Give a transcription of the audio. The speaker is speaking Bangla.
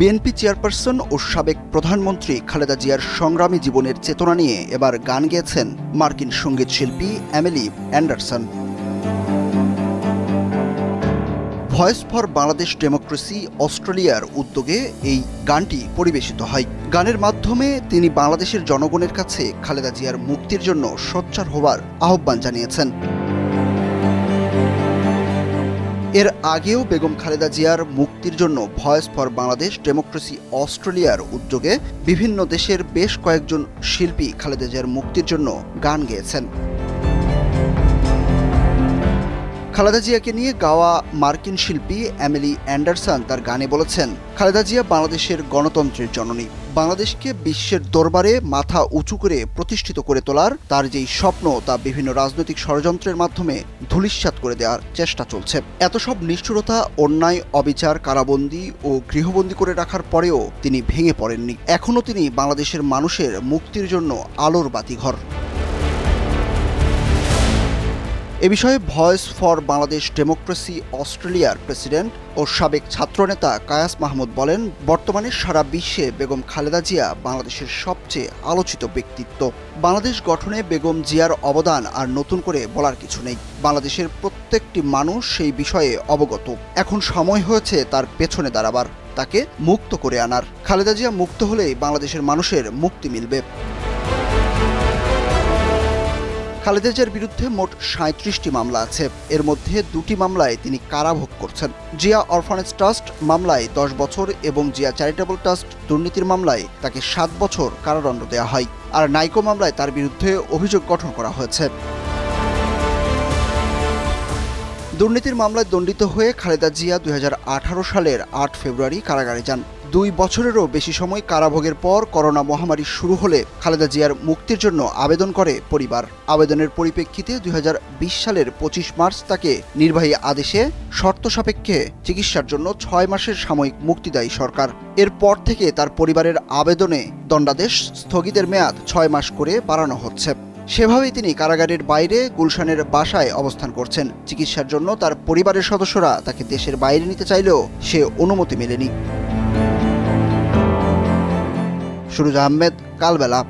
বিএনপি চেয়ারপারসন ও সাবেক প্রধানমন্ত্রী খালেদা জিয়ার সংগ্রামী জীবনের চেতনা নিয়ে এবার গান গেয়েছেন মার্কিন সংগীত শিল্পী Amelie Anderson. Voice for Bangladesh democracy অস্ট্রেলিয়ার উদ্যোগে এই গানটি পরিবেশিত হয়। গানের মাধ্যমে তিনি বাংলাদেশের জনগণের কাছে খালেদা জিয়ার মুক্তির জন্য সোচ্চার হবার আহ্বান জানিয়েছেন। এর আগেও বেগম খালেদা জিয়ার মুক্তির জন্য ভয়েস ফর বাংলাদেশ, ডেমোক্রেসি অস্ট্রেলিয়ার উদ্যোগে বিভিন্ন দেশের বেশ কয়েকজন শিল্পী খালেদা জিয়ার মুক্তির জন্য গান গেয়েছেন। খালেদা জিয়াকে নিয়ে গাওয়া মার্কিন শিল্পী অ্যামেলি অ্যান্ডারসন তার গানে বলেছেন, খালেদা জিয়া বাংলাদেশের গণতন্ত্রের জননী। বাংলাদেশকে বিশ্বের দরবারে মাথা উঁচু করে প্রতিষ্ঠিত করে তোলার তার যেই স্বপ্ন তা বিভিন্ন রাজনৈতিক ষড়যন্ত্রের মাধ্যমে ধূলিস্যাৎ করে দেওয়ার চেষ্টা চলছে। এত সব নিষ্ঠুরতা, অন্যায়, অবিচার, কারাবন্দী ও গৃহবন্দী করে রাখার পরেও তিনি ভেঙে পড়েননি। এখনও তিনি বাংলাদেশের মানুষের মুক্তির জন্য আলোর বাতিঘর। এ বিষয়ে ভয়েস ফর বাংলাদেশ ডেমোক্রেসি অস্ট্রেলিয়ার প্রেসিডেন্ট ও সাবেক ছাত্রনেতা কায়াস মাহমুদ বলেন, বর্তমানে সারা বিশ্বে বেগম খালেদা জিয়া বাংলাদেশের সবচেয়ে আলোচিত ব্যক্তিত্ব। বাংলাদেশ গঠনে বেগম জিয়ার অবদান আর নতুন করে বলার কিছু নেই। বাংলাদেশের প্রত্যেকটি মানুষ সেই বিষয়ে অবগত। এখন সময় হয়েছে তার পেছনে দাঁড়াবার, তাকে মুক্ত করে আনার। খালেদা জিয়া মুক্ত হলেই বাংলাদেশের মানুষের মুক্তি মিলবে। খালেদা জিয়ার বিরুদ্ধে মোট সাঁত্রিশটি মামলা আছে। এর মধ্যে দুটি মামলায় তিনি কারাভোগ করছেন। জিয়া অরফানেজ ট্রাস্ট মামলায় দশ বছর এবং জিয়া চ্যারিটেবল ট্রাস্ট দুর্নীতির মামলায় তাকে সাত বছর কারাদণ্ড দেওয়া হয়। আর নাইকো মামলায় তার বিরুদ্ধে অভিযোগ গঠন করা হয়েছে। দুর্নীতির মামলায় দণ্ডিত হয়ে খালেদা জিয়া দুই হাজার আঠারো সালের আট ফেব্রুয়ারি কারাগারে যান। দুই বছরেরও বেশি সময় কারাভোগের পর করোনা মহামারী শুরু হলে খালেদা জিয়ার মুক্তির জন্য আবেদন করে পরিবার। আবেদনের পরিপ্রেক্ষিতে দুই হাজার বিশ সালের পঁচিশ মার্চ তাকে নির্বাহী আদেশে শর্ত সাপেক্ষে চিকিৎসার জন্য ছয় মাসের সাময়িক মুক্তি দেয় সরকার। এরপর থেকে তার পরিবারের আবেদনে দণ্ডাদেশ স্থগিতের মেয়াদ ছয় মাস করে বাড়ানো হচ্ছে। সেভাবেই তিনি কারাগারের বাইরে গুলশানের বাসায় অবস্থান করছেন। চিকিৎসার জন্য তার পরিবারের সদস্যরা তাকে দেশের বাইরে নিতে চাইলেও সে অনুমতি মেলেনি। সুরুজ আহমেদ, কালবেলা।